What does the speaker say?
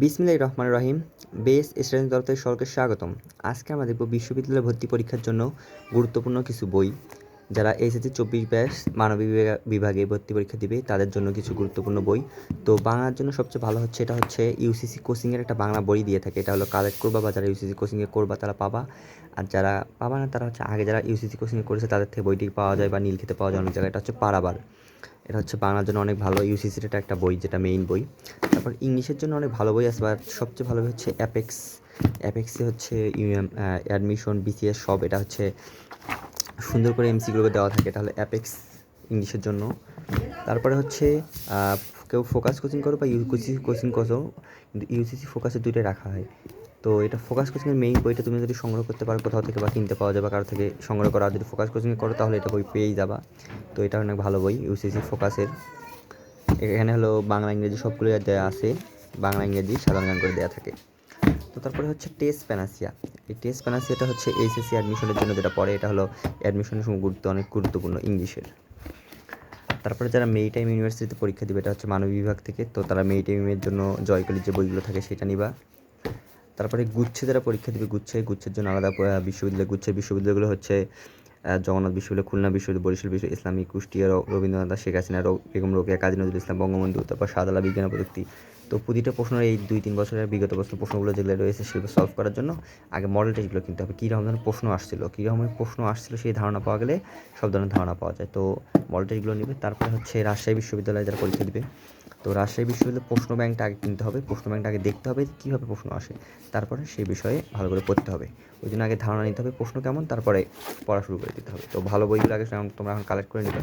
বিসমিল্লাহির রহমান রহিম। Base student তরফ থেকে সকলকে স্বাগতম। আজকে আমরা দেখব বিশ্ববিদ্যালয়ে ভর্তি পরীক্ষার জন্য গুরুত্বপূর্ণ কিছু বই, যারা এসএসসি চব্বিশ ব্যাস মানবিক বিভাগে ভর্তি পরীক্ষা দিবে, তাদের জন্য কিছু গুরুত্বপূর্ণ বই। তো বাংলার জন্য সবচেয়ে ভালো হচ্ছে, এটা হচ্ছে ইউসিসি কোচিংয়ের একটা বাংলা বই দিয়ে থাকে, এটা হলো কালেক্ট করবা বা যারা ইউসিসি কোচিংয়ে করবা তারা পাবা। আর যারা পাবা না তারা হচ্ছে, আগে যারা ইউসিসি কোচিংয়ে করেছে তাদের থেকে বইটি পাওয়া যায় বা নীল খেতে পাওয়া যায়, অনেক জায়গায়। এটা হচ্ছে পারাবার। এটা হচ্ছে বাংলার জন্য অনেক ভালো ইউসিসির এটা একটা বই, যেটা মেইন বই। তারপর ইংলিশের জন্য অনেক ভালো বই আছে, বা সবচেয়ে ভালো বই হচ্ছে অ্যাপেক্স অ্যাপেক্সে হচ্ছে অ্যাডমিশন বিসিএস সব এটা হচ্ছে সুন্দর করে এমসিগুলোকে দেওয়া থাকে এটা হলো অ্যাপেক্স ইংলিশের জন্য। তারপরে হচ্ছে কেউ ফোকাস কোচিং করো বা ইউসিসি কোচিং করো, কিন্তু ইউসিসি ফোকাসে দুইটাই রাখা হয়। তো এটা ফোকাস কোচিংয়ের মেইন বইটা তুমি যদি সংগ্রহ করতে পারো, কোথাও থেকে বা কিনতে পাওয়া যাবে কারও থেকে সংগ্রহ করা, যদি ফোকাস কোচিংয়ে করো, তাহলে এটা বই পেয়েই যাবা। তো এটা অনেক ভালো বই ইউসিসি ফোকাসের এখানে হলো বাংলা, ইংরেজি সবগুলো দেওয়া আছে। বাংলা, ইংরেজি সাধারণ জ্ঞান করে দেওয়া থাকে। তো তারপরে হচ্ছে টেস্ট প্যানাসিয়া এই টেস্ট প্যানাসিয়াটা হচ্ছে এইচএসসি অ্যাডমিশনের জন্য যেটা পড়ে, এটা হলো অ্যাডমিশনের সময় গুরুত্ব, অনেক গুরুত্বপূর্ণ ইংলিশের তারপরে যারা মেই টাইম ইউনিভার্সিটিতে পরীক্ষা দিবে, এটা হচ্ছে মানবিক বিভাগ থেকে, তো তারা মেই টাইমের জন্য জয়কলির যে বইগুলো থাকে সেটা নিবা। তারপরে গুচ্ছে যারা পরীক্ষা দিবে, গুচ্ছে গুচ্ছের জন্য আলাদা বিশ্ববিদ্যালয় গুচ্ছের বিশ্ববিদ্যালয়গুলো হচ্ছে জগন্নাথ বিশ্ববিদ্যালয়, খুলনা বিশ্ববিদ্যালয়, বরিশাল বিশ্ব ইসলামী কুষ্টিয়া রবীন্দ্রনাথ, শেখ হাসিনা বেগম রোকেয়া, কাজী নজরুল ইসলাম, বঙ্গবন্ধু, তারপর শাহজালা বিজ্ঞান প্রযুক্তি। তো প্রতিটা প্রশ্নের এই দুই, তিন বছরের বিগত বছর প্রশ্নগুলো যেগুলো রয়েছে সেগুলো সলভ করার জন্য আগে মডেল টেস্টগুলো কিনতে হবে। কী রকম ধরনের প্রশ্ন আসছিল? কী রকমের প্রশ্ন আসছিল সেই ধারণা পাওয়া গেলে সব ধরনের ধারণা পাওয়া যায়। তো মডেল টেস্টগুলো নেবে, তারপরে হচ্ছে রাজশাহী বিশ্ববিদ্যালয়ে যারা পরীক্ষা দিবে তো রাজশাহী বিশ্ববিদ্যালয়ের প্রশ্ন ব্যাংকটা আগে কিনতে হবে, প্রশ্ন ব্যাংকটা আগে দেখতে হবে কীভাবে প্রশ্ন আসে। তারপরে সেই বিষয়ে ভালো করে পড়তে হবে। ওই জন্য আগে ধারণা নিতে হবে প্রশ্ন কেমন, তারপরে পড়া শুরু করে দিতে হবে। তো ভালো বইগুলো আগে তোমরা এখন কালেক্ট করে নেবে।